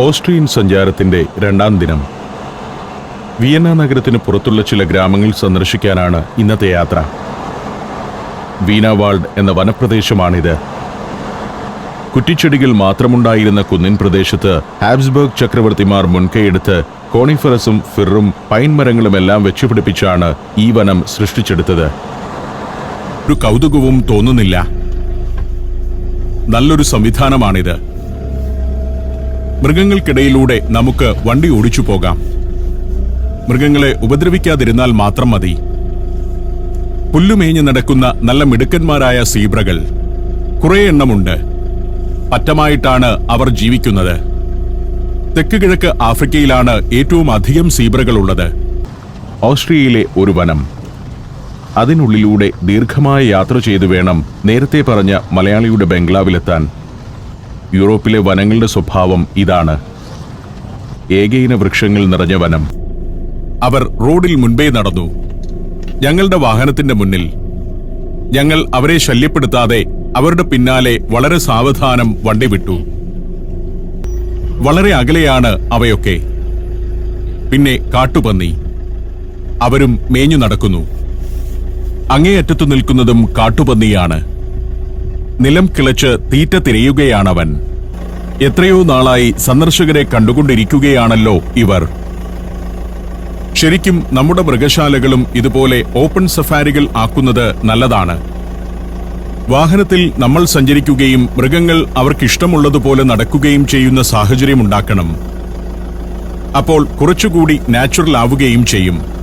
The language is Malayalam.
ഓസ്ട്രിയൻ സഞ്ചാരത്തിന്റെ രണ്ടാം ദിനം. വിയന്ന നഗരത്തിന് പുറത്തുള്ള ചില ഗ്രാമങ്ങൾ സന്ദർശിക്കാനാണ് ഇന്നത്തെ യാത്ര. വീനാവാൾഡ് എന്ന വനപ്രദേശമാണിത്. കുറ്റിച്ചെടികൾ മാത്രമുണ്ടായിരുന്ന കുന്നിൻ പ്രദേശത്ത് ഹാബ്സ്ബർഗ് ചക്രവർത്തിമാർ മുൻകൈയെടുത്ത് കോണിഫറസും ഫിറും പൈൻ മരങ്ങളുമെല്ലാം വെച്ചുപിടിപ്പിച്ചാണ് ഈ വനം സൃഷ്ടിച്ചെടുത്തത്. ഒരു കൗതുകവും തോന്നുന്നില്ല. നല്ലൊരു സംവിധാനമാണിത്. മൃഗങ്ങൾക്കിടയിലൂടെ നമുക്ക് വണ്ടി ഓടിച്ചു പോകാം. മൃഗങ്ങളെ ഉപദ്രവിക്കാതിരുന്നാൽ മാത്രം മതി. പുല്ലുമേഞ്ഞു നടക്കുന്ന നല്ല മിടുക്കന്മാരായ സീബ്രകൾ. കുറേ എണ്ണമുണ്ട്. പറ്റമായിട്ടാണ് അവർ ജീവിക്കുന്നത്. തെക്ക് കിഴക്ക് ആഫ്രിക്കയിലാണ് ഏറ്റവും അധികം സീബ്രകൾ ഉള്ളത് ഓസ്ട്രിയയിലെ ഒരു വനം. അതിനുള്ളിലൂടെ ദീർഘമായ യാത്ര ചെയ്തു വേണം നേരത്തെ പറഞ്ഞ മലയാളിയുടെ ബംഗ്ലാവിലെത്താൻ. യൂറോപ്പിലെ വനങ്ങളുടെ സ്വഭാവം ഇതാണ്. ഏകയിന വൃക്ഷങ്ങൾ നിറഞ്ഞ വനം. അവർ റോഡിൽ മുൻപേ നടന്നു. ഞങ്ങളുടെ വാഹനത്തിന്റെ മുന്നിൽ. ഞങ്ങൾ അവരെ ശല്യപ്പെടുത്താതെ അവരുടെ പിന്നാലെ വളരെ സാവധാനം വണ്ടി വിട്ടു. വളരെ അകലെയാണ് അവയൊക്കെ. പിന്നെ കാട്ടുപന്നി. അവരും മേഞ്ഞു നടക്കുന്നു. അങ്ങേയറ്റത്തു നിൽക്കുന്നതും കാട്ടുപന്നിയാണ്. നിലം കിളച്ച് തീറ്റ തിരയുകയാണവൻ. എത്രയോ നാളായി സന്ദർശകരെ കണ്ടുകൊണ്ടിരിക്കുകയാണല്ലോ ഇവർ. ശരിക്കും നമ്മുടെ മൃഗശാലകളും ഇതുപോലെ ഓപ്പൺ സഫാരികൾ ആക്കുന്നത് നല്ലതാണ്. വാഹനത്തിൽ നമ്മൾ സഞ്ചരിക്കുകയും മൃഗങ്ങൾ അവർക്കിഷ്ടമുള്ളതുപോലെ നടക്കുകയും ചെയ്യുന്ന സാഹചര്യമുണ്ടാക്കണം അപ്പോൾ കുറച്ചുകൂടി നാച്ചുറൽ ആവുകയും ചെയ്യും.